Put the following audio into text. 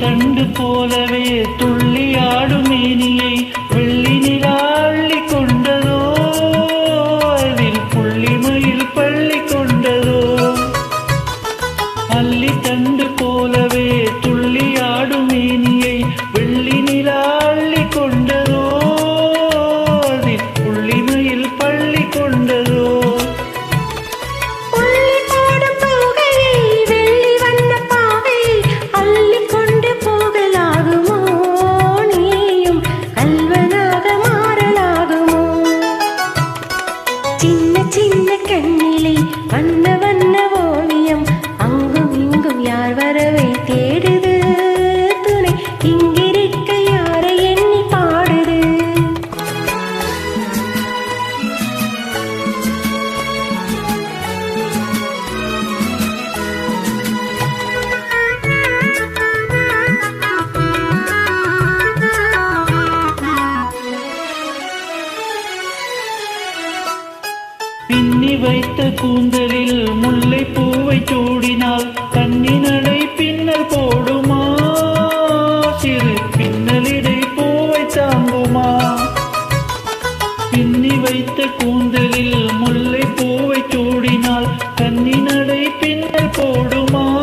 தண்டு போலவே துள்ளியாடும் மேனியை வெள்ளி நில வைத்த கூந்தலில் முல்லை பூவை சூடினால் கண்ணினடை பின்னல் போடுமா? சிறு பின்னலிடை பூவை தாங்குமா? பின்னி வைத்த கூந்தலில் முல்லை பூவை சூடினால் கண்ணினடை பின்னல் போடுமா?